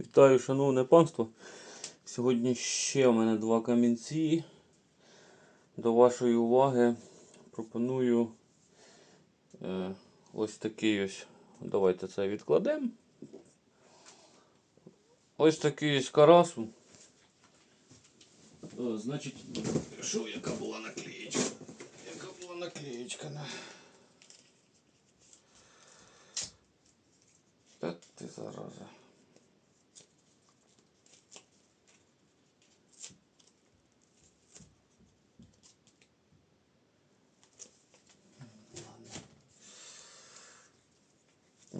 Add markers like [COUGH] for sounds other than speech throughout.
Вітаю, шановне панство. Сьогодні ще в мене два камінці. До вашої уваги пропоную е, ось такий ось. Давайте це відкладемо. Ось такий ось карасу. О, значить, що яка була наклеєчка? Яка була наклеєчка на. Та ти зараза.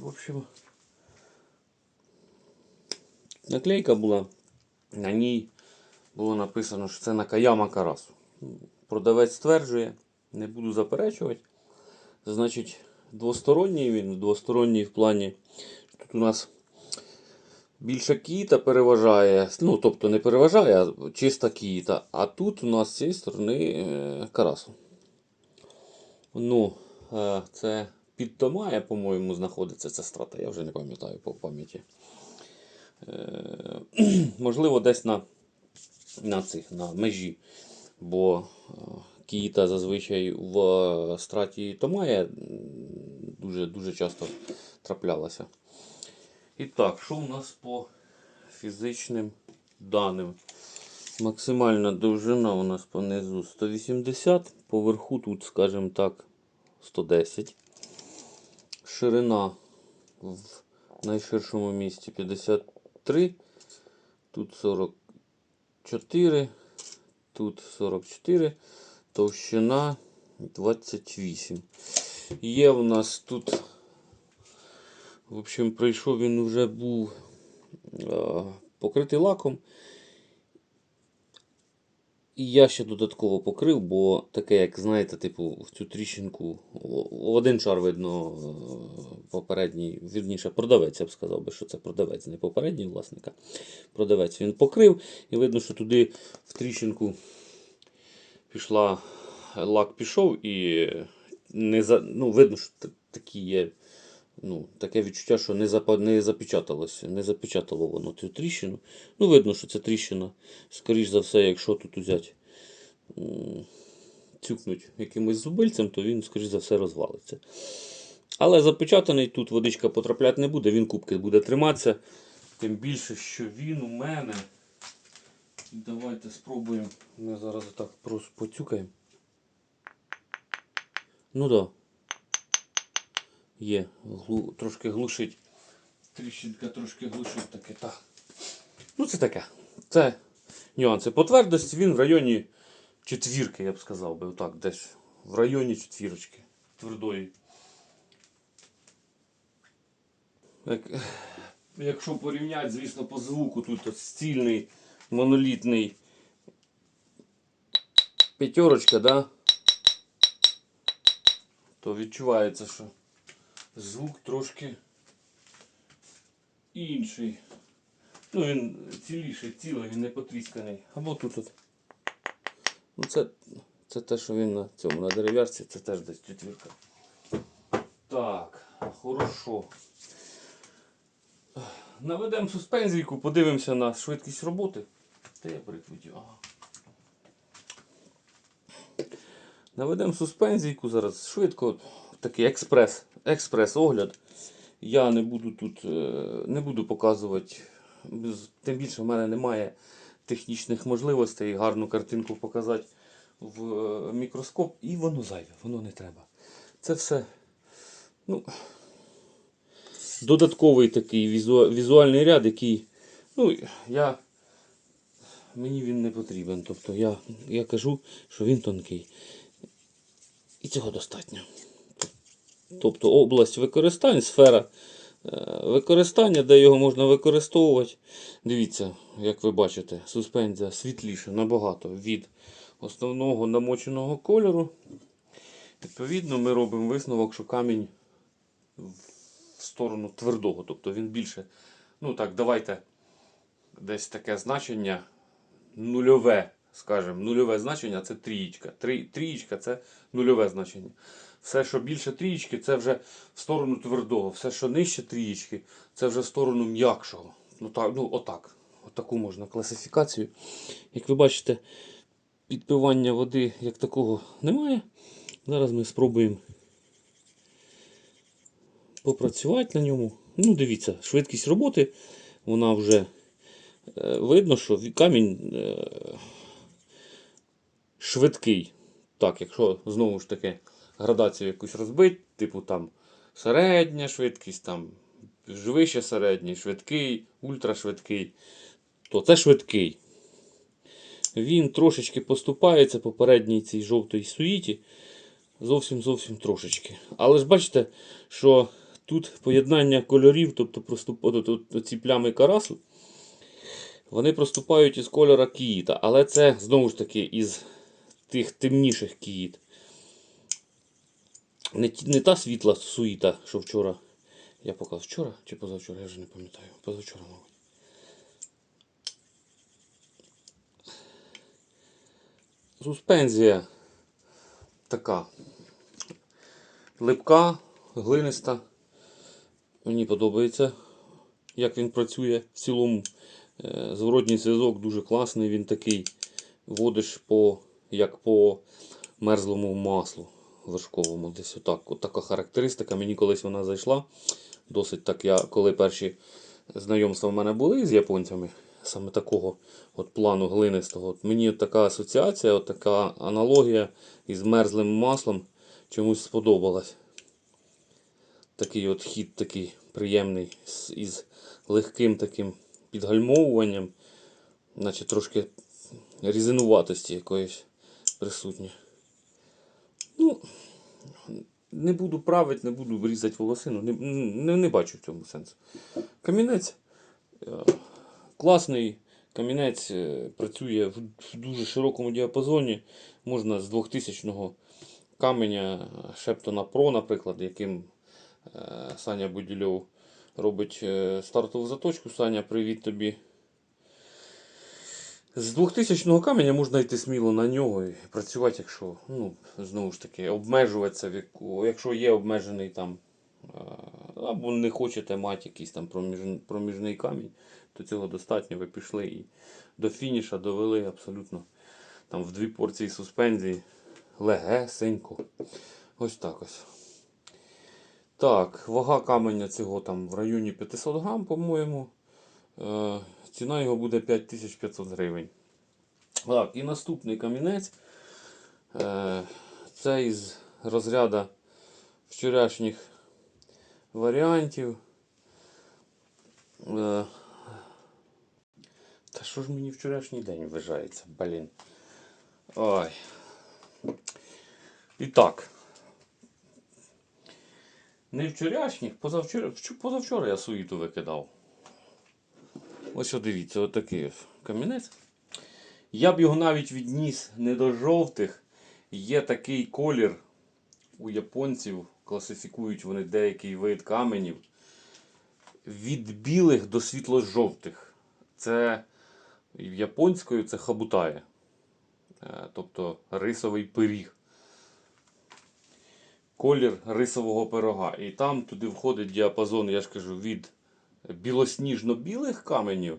В общем, наклейка була. На ній було написано, що це Накаяма Карасу. Продавець стверджує, не буду заперечувати. Значить, двосторонній він, двосторонній в плані. Тут у нас більше кіта переважає. Ну, тобто не переважає, а чиста кіта. А тут у нас з цієї сторони е, карасу. Ну, е, це під Томає, по-моєму, знаходиться ця страта. Я вже не пам'ятаю по пам'яті. Е, [CLEARS THROAT] можливо, десь на, на цих на межі. Бо е, кіта зазвичай в страті Томає дуже, дуже часто траплялася. І так, що у нас по фізичним даним? Максимальна довжина у нас понизу 180, поверху тут, скажімо так, 110. Ширина в найширшому місці 53, тут 44, тут 44, товщина 28. Є в нас тут, в общем, прийшов він вже був е, покритий лаком. І я ще додатково покрив, бо таке, як знаєте, типу, в цю тріщинку один шар видно е, попередній, вірніше, продавець, я б сказав би, що це продавець, не попередній власника. Продавець він покрив, і видно, що туди в тріщинку пішла, лак пішов і не за, ну, видно, що такі є. Ну, таке відчуття, що не, запа, не запечаталося, не запечатало воно цю тріщину. Ну, видно, що це тріщина. Скоріш за все, якщо тут взяти цюкнуть якимось зубильцем, то він, скоріш за все, розвалиться. Але запечатаний тут водичка потрапляти не буде, він кубки буде триматися. Тим більше, що він у мене. Давайте спробуємо. Ми зараз так просто поцюкаємо. Ну так. Да. Є, глу, трошки глушить. Тріщинка трошки глушить таке. Так. Ну це таке. Це нюанси. По твердості він в районі четвірки, я б сказав би, отак, десь в районі четвірочки твердої. Як, якщо порівняти, звісно, по звуку, тут от стільний, монолітний п'ятерочка, да? то відчувається, що звук трошки інший. Ну, він ціліший, цілий, він не потрісканий. Або тут от. Ну, це, це те, що він на цьому, на дерев'ярці, це теж десь четвірка. Так, хорошо. Наведемо суспензійку, подивимося на швидкість роботи. Та я прикрутив. Ага. Наведемо суспензійку зараз швидко. Такий експрес, експрес-огляд. Я не буду тут е, не буду показувати. Тим більше в мене немає технічних можливостей гарну картинку показати в е, мікроскоп. І воно зайве, воно не треба. Це все. Ну, додатковий такий візу- візуальний ряд, який. Ну, я. Мені він не потрібен. Тобто я, я кажу, що він тонкий. І цього достатньо. Тобто область використання, сфера е, використання, де його можна використовувати. Дивіться, як ви бачите, суспензія світліша набагато від основного намоченого кольору. Відповідно, ми робимо висновок, що камінь в сторону твердого. Тобто він більше. Ну так, давайте десь таке значення нульове, скажімо, нульове значення це трієчка. Трієчка це нульове значення. Все, що більше трієчки, це вже в сторону твердого. Все, що нижче трієчки, це вже в сторону м'якшого. Ну так, ну отак. Отаку можна класифікацію. Як ви бачите, підпивання води як такого немає. Зараз ми спробуємо попрацювати на ньому. Ну, дивіться, швидкість роботи, вона вже е, видно, що камінь е, швидкий. Так, якщо знову ж таки градацію якусь розбити, типу там середня швидкість, там вище середній, швидкий, ультрашвидкий, то це швидкий. Він трошечки поступається попередній цій жовтій суїті. Зовсім зовсім трошечки. Але ж бачите, що тут поєднання кольорів, тобто проступ... ці плями карасу, вони проступають із кольора кіїта. Але це знову ж таки із тих темніших кіїт. Не, не та світла суїта, що вчора. Я показав вчора чи позавчора, я вже не пам'ятаю. Позавчора, мабуть. Суспензія така липка, глиниста. Мені подобається, як він працює в цілому. Е, Зворотній зв'язок дуже класний, він такий водиш по, як по мерзлому маслу вершковому. Десь отак. От така характеристика. Мені колись вона зайшла. Досить так я, коли перші знайомства в мене були з японцями, саме такого от плану глинистого. От мені от така асоціація, от така аналогія із мерзлим маслом чомусь сподобалась. Такий от хід такий приємний із легким таким підгальмовуванням, наче трошки різинуватості якоїсь присутнє. Ну, не буду правити, не буду різати волосину, не, не, не бачу в цьому сенсу. Камінець е, класний, камінець е, працює в, дуже широкому діапазоні. Можна з 2000 каменя Шептона Pro, наприклад, яким е, Саня Будільов робить стартову заточку. Саня, привіт тобі. З 2000 каменя можна йти сміло на нього і працювати, якщо, ну, знову ж таки, обмежуватися, якщо є обмежений там, е, або не хочете мати якийсь там проміж- проміжний камінь, то цього достатньо. Ви пішли і до фініша довели абсолютно там в дві порції суспензії. Легесенько. Ось так ось. Так, вага каменя цього там в районі 500 грам, по-моєму. Ціна його буде 5500 гривень. Так, і наступний камінець. Е, це із розряду вчорашніх варіантів. Е, та що ж мені вчорашній день вважається, блін. Ой. І так. Не вчорашніх, позавчора, позавчора я суїту викидав. Ось що дивіться, отакий камінець. Я б його навіть відніс не до жовтих. Є такий колір у японців, класифікують вони деякий вид каменів. Від білих до світло-жовтих. Це японською це хабутає. Е, Тобто рисовий пиріг. Колір рисового пирога. І там туди входить діапазон, я ж кажу, від білосніжно-білих каменів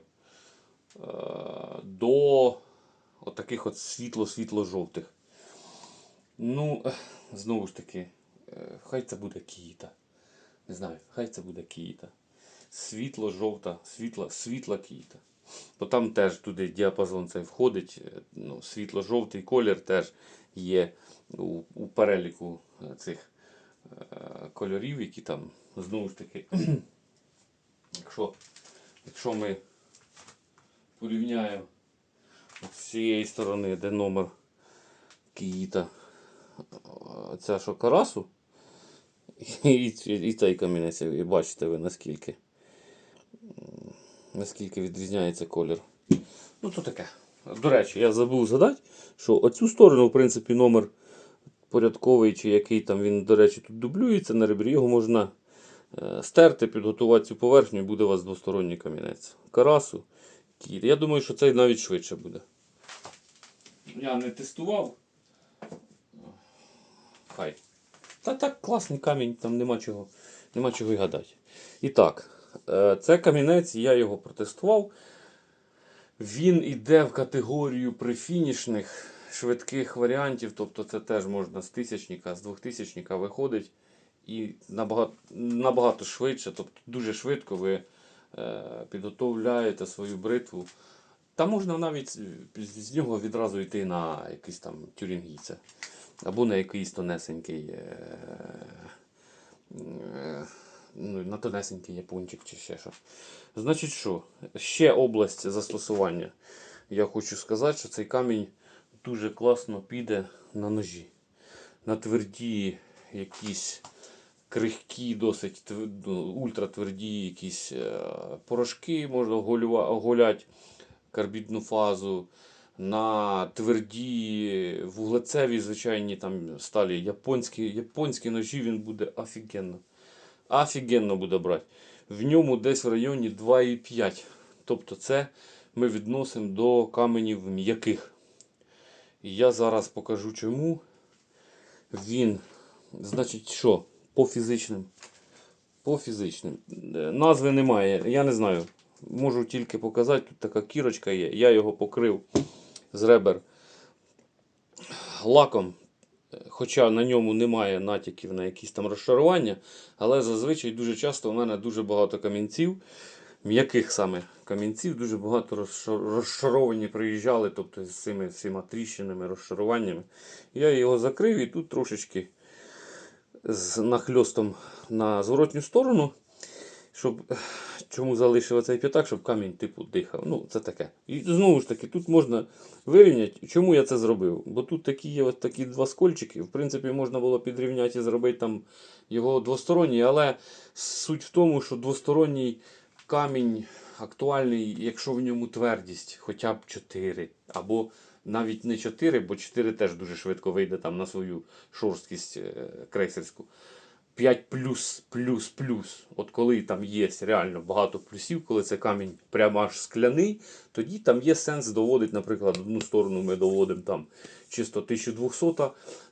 е, до отаких от світло-світло-жовтих. Ну, знову ж таки, е, хай це буде кіта. Не знаю, хай це буде кіта. Світло-жовта, світла, світла кіта. Бо там теж туди діапазон цей входить. е, Ну, світло-жовтий колір теж є у, у переліку цих е, кольорів, які там знову ж таки. Якщо, якщо ми порівняємо з цієї сторони, де номер Киїта, ця що карасу, і, ці- і цей камінець, і бачите ви наскільки, наскільки відрізняється колір. Ну то таке. До речі, я забув згадати, що оцю сторону, в принципі, номер порядковий, чи який там він, до речі, тут дублюється на ребрі, його можна стерти, підготувати цю поверхню і буде у вас двосторонній камінець. Карасу, кіт. Я думаю, що цей навіть швидше буде. Я не тестував. Хай. Та так, класний камінь, там нема чого, нема чого й гадати. І так, Е, Це камінець, я його протестував. Він іде в категорію прифінішних швидких варіантів, тобто це теж можна з тисячника, з двохтисячника виходить і набагато, набагато швидше, тобто дуже швидко ви е, підготовляєте свою бритву. Та можна навіть з- нього відразу йти на якийсь там тюрінгійце. Або на якийсь тонесенький. Е, е, ну, на тонесенький япончик чи ще що. Значить що? Ще область застосування. Я хочу сказати, що цей камінь дуже класно піде на ножі. На тверді якісь крихкі, досить ну, ультратверді якісь е, порошки можна оголяти карбідну фазу. На тверді вуглецеві звичайні там сталі японські, японські ножі він буде офігенно. Офігенно буде брати. В ньому десь в районі 2,5. Тобто це ми відносимо до каменів м'яких. Я зараз покажу чому. Він, значить, що? По фізичним. По фізичним. Е, Назви немає, я не знаю. Можу тільки показати, тут така кірочка є. Я його покрив з ребер лаком. Хоча на ньому немає натяків на якісь там розшарування, але зазвичай дуже часто у мене дуже багато камінців, м'яких саме камінців, дуже багато розшар- розшаровані приїжджали, тобто з цими всіма тріщинами, розшаруваннями. Я його закрив і тут трошечки з нахльостом на зворотню сторону. Щоб чому залишив цей п'ятак, щоб камінь типу дихав. Ну, це таке. І знову ж таки, тут можна вирівняти, чому я це зробив. Бо тут такі є от такі два скольчики. В принципі, можна було підрівняти і зробити там його двосторонній, але суть в тому, що двосторонній камінь актуальний, якщо в ньому твердість хоча б 4, або навіть не 4, бо 4 теж дуже швидко вийде там на свою шорсткість е, крейсерську. 5 плюс, плюс, плюс. От коли там є реально багато плюсів, коли це камінь прямо аж скляний, тоді там є сенс доводити, наприклад, одну сторону ми доводимо там чисто 1200,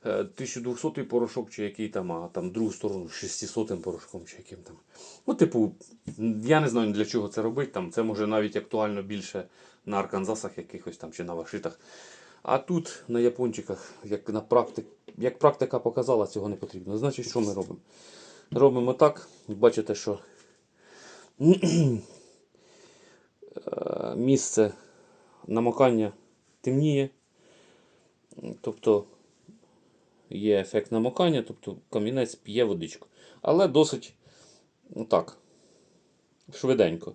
е, 1200 порошок, чи який там, а там другу сторону 600 порошком, чи яким там. Ну, типу, я не знаю для чого це робити. Там, це може навіть актуально більше на арканзасах якихось там чи на вашитах. А тут на япончиках, як, на практик, як практика показала, цього не потрібно. Значить, що ми робимо? Робимо так. Бачите, що е, місце намокання темніє. Тобто є ефект намокання, тобто камінець п'є водичку. Але досить ну так, швиденько.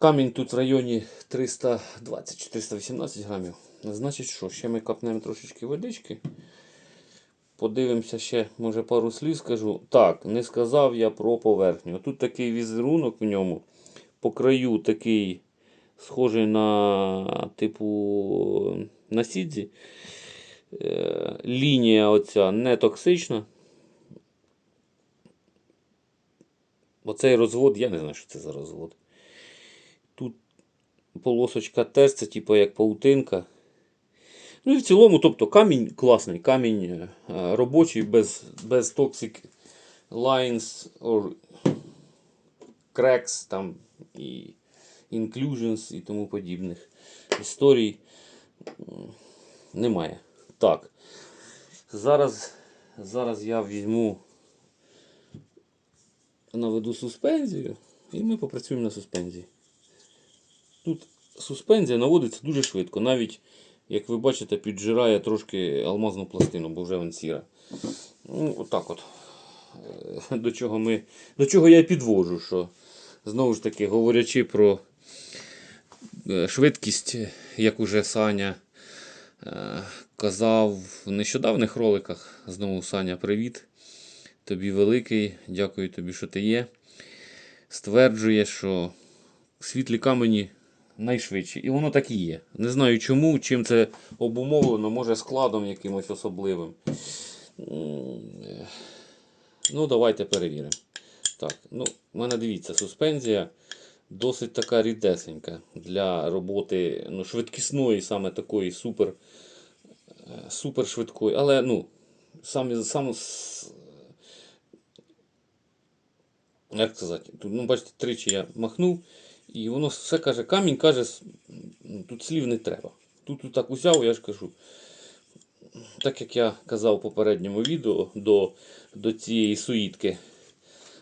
Камінь тут в районі 320-318 грамів. Значить, що, ще ми капнемо трошечки водички. Подивимося ще, може, пару слів скажу. Так, не сказав я про поверхню. Тут такий візерунок в ньому. По краю такий схожий на типу на сідзі. Е, лінія оця не токсична. Оцей розвод, я не знаю, що це за розвод. Полосочка теж, це типу як паутинка. Ну і в цілому, тобто камінь класний, камінь е, робочий, без, без toxic lines or cracks там, і inclusions і тому подібних історій немає. Так. Зараз, зараз я візьму наведу суспензію і ми попрацюємо на суспензії. Тут суспензія наводиться дуже швидко. Навіть, як ви бачите, піджирає трошки алмазну пластину, бо вже вон сіра. Ну, отак от. Е, До чого, ми, до чого я підвожу, що знову ж таки, говорячи про е, швидкість, як уже Саня е, казав в нещодавних роликах. Знову Саня, привіт. Тобі великий, дякую тобі, що ти є. Стверджує, що світлі камені найшвидші. І воно так і є. Не знаю чому, чим це обумовлено, може складом якимось особливим. Ну, давайте перевіримо. Так, ну, в мене дивіться, суспензія досить така рідесенька для роботи ну, швидкісної, саме такої супер, е, супер швидкої. Але ну, сам, сам, як сказати, ну, бачите, тричі я махнув, і воно все каже, камінь каже, тут слів не треба. Тут, так узяв, я ж кажу. Так як я казав в попередньому відео до, до цієї суїтки,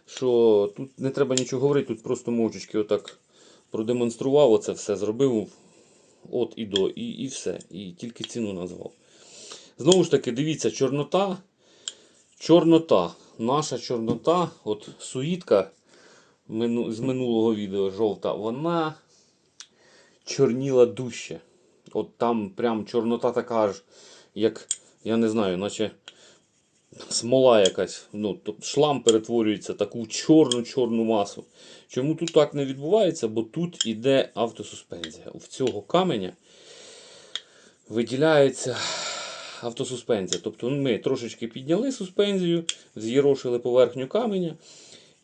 що тут не треба нічого говорити, тут просто мовчечки отак продемонстрував, оце все зробив от і до, і, і все. І тільки ціну назвав. Знову ж таки, дивіться, чорнота. Чорнота. Наша чорнота, от суїтка з минулого відео жовта, вона чорніла дужче. От там прям чорнота така ж, як, я не знаю, наче смола якась. Ну, тобто шлам перетворюється в таку чорну-чорну масу. Чому тут так не відбувається? Бо тут іде автосуспензія. В цього каменя виділяється автосуспензія. Тобто ми трошечки підняли суспензію, з'єрошили поверхню каменя,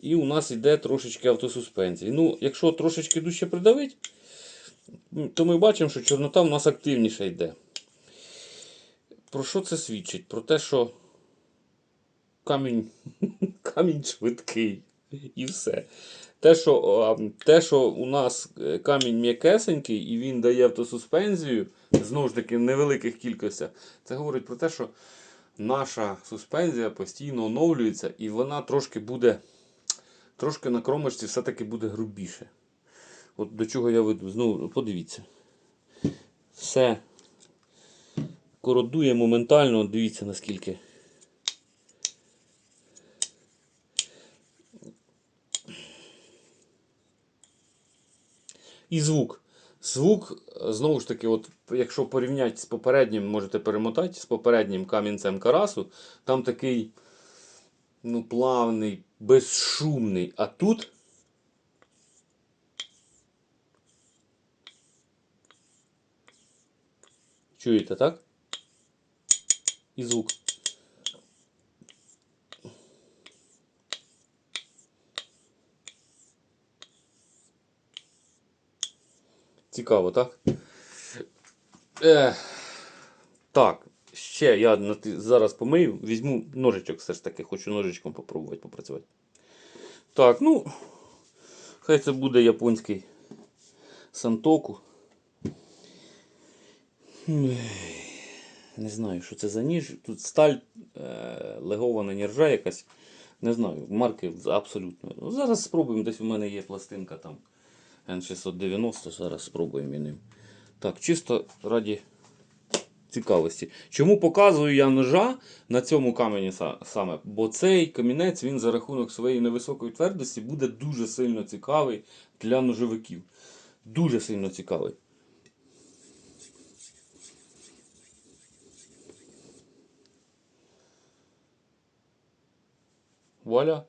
і у нас йде трошечки автосуспензії. Ну, якщо трошечки дужче придавить, то ми бачимо, що чорнота у нас активніше йде. Про що це свідчить? Про те, що камінь, [LAUGHS] камінь швидкий. І все. Те, що, те, що у нас е, камінь м'якесенький і він дає автосуспензію, знову ж таки, в невеликих кількостях, це говорить про те, що наша суспензія постійно оновлюється і вона трошки буде, трошки на кромочці все-таки буде грубіше. От до чого я веду. Знову подивіться. Все кородує моментально, дивіться наскільки. І звук. Звук, знову ж таки, от, якщо порівняти з попереднім, можете перемотати з попереднім камінцем Карасу, там такий ну, плавний, безшумний. А тут. Чуєте, так? І звук. Цікаво, так? Е, так, Ще я зараз помию, візьму ножичок все ж таки, хочу ножичком попробувати попрацювати. Так, ну, хай це буде японський сантоку. Не знаю, що це за ніж. Тут сталь е, легована нержа якась. Не знаю, марки абсолютно. Ну, зараз спробуємо, десь у мене є пластинка там. N690, зараз спробуємо і ним. Так, чисто раді цікавості. Чому показую я ножа на цьому камені саме? Бо цей камінець він за рахунок своєї невисокої твердості буде дуже сильно цікавий для ножовиків. Дуже сильно цікавий. Вуаля.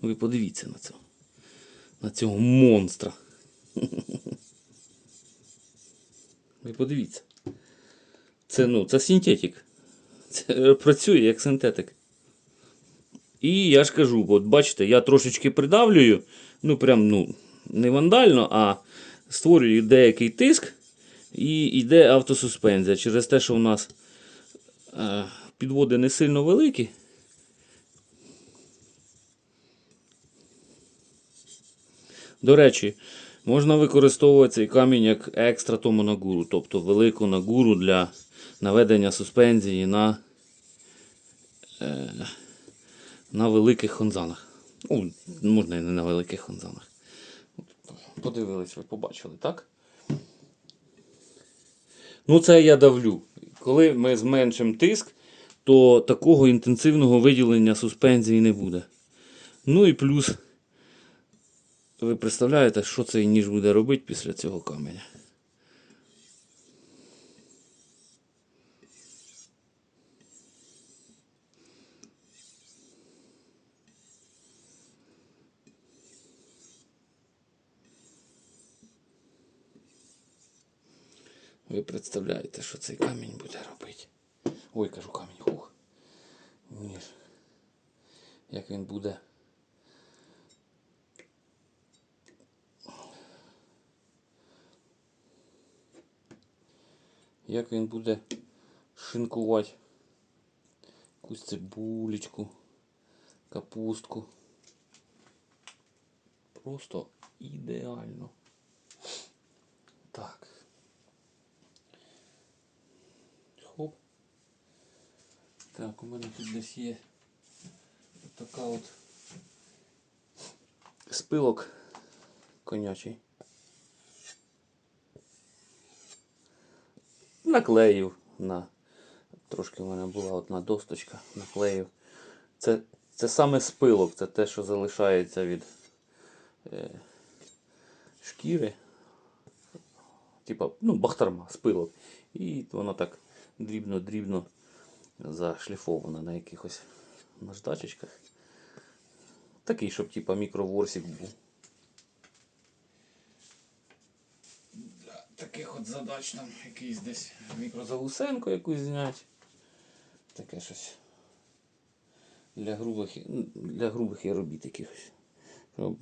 Ви подивіться на цього. На цього монстра. [LAUGHS] Ви подивіться. Це, ну, це синтетик. Це е, працює як синтетик. І я ж кажу, от бачите, я трошечки придавлюю, ну прям ну, не вандально, а створюю деякий тиск і йде автосуспензія. Через те, що у нас е, підводи не сильно великі. До речі, можна використовувати цей камінь як екстра тому нагуру, тобто велику нагуру для наведення суспензії на, е, на великих хонзанах. Ну, можна і не на великих хонзанах. Подивились, ви побачили, так? Ну, це я давлю. Коли ми зменшимо тиск, то такого інтенсивного виділення суспензії не буде. Ну і плюс. Ви представляєте, що цей ніж буде робити після цього каменя? Ви представляєте, що цей камінь буде робити? Ой, кажу камінь, хух. Ніж. Як він буде. Як він буде шинкувати якусь цибулечку. капустку. Просто ідеально. Так. Хоп. Так, у мене тут десь є така от спилок конячий. Наклеїв на. Трошки в мене була одна досточка, наклеїв. Це, це саме спилок, це те, що залишається від е, шкіри. Типа, ну, бахтарма, спилок. І воно так дрібно-дрібно зашліфовано на якихось наждачечках. Такий, щоб типа мікроворсик був. Для таких от задач нам якийсь десь мікрозаусенко якусь зняти. Таке щось. Для грубих, для грубих є робіт якихось. Щоб...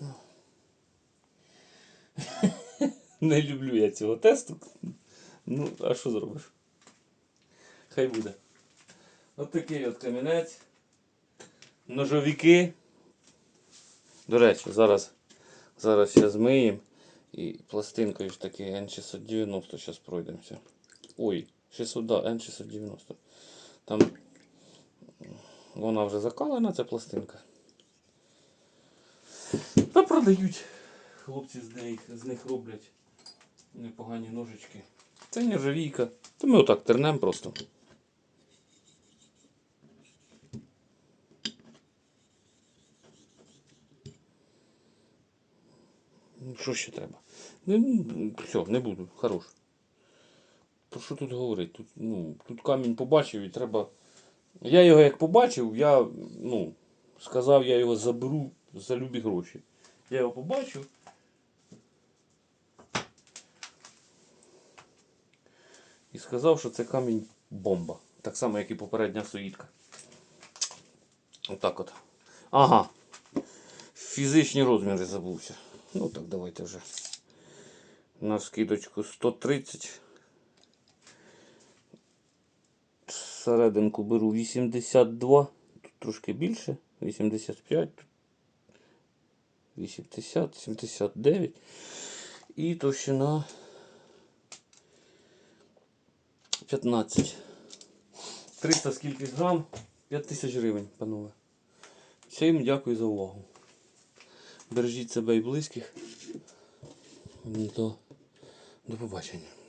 [LAUGHS] Не люблю я цього тесту. Ну, а що зробиш? Хай буде. От такий от камінець. Ножовики. До речі, зараз, зараз ще змиємо. І пластинкою ж таки N690 зараз пройдемося. Ой, 600, да, N690. Там вона вже закалена, ця пластинка. Та продають. Хлопці з них, з них роблять непогані ножички. Це нержавійка. Та ми отак тернем просто. Що ще треба? Ну, все, не буду, хорош. Про що тут говорити? Тут, ну, тут камінь побачив і треба. Я його як побачив, я ну, сказав, я його заберу за любі гроші. Я його побачив. І сказав, що це камінь бомба. Так само, як і попередня соїтка. Отак от. Ага. Фізичні розміри забувся. Ну так, давайте вже. На скидочку 130. Серединку беру 82. Тут трошки більше. 85. 80, 79. І товщина 15. 300 скільки грам? 5000 гривень, панове. Всім дякую за увагу. Бережіть себе і близьких. До, до побачення.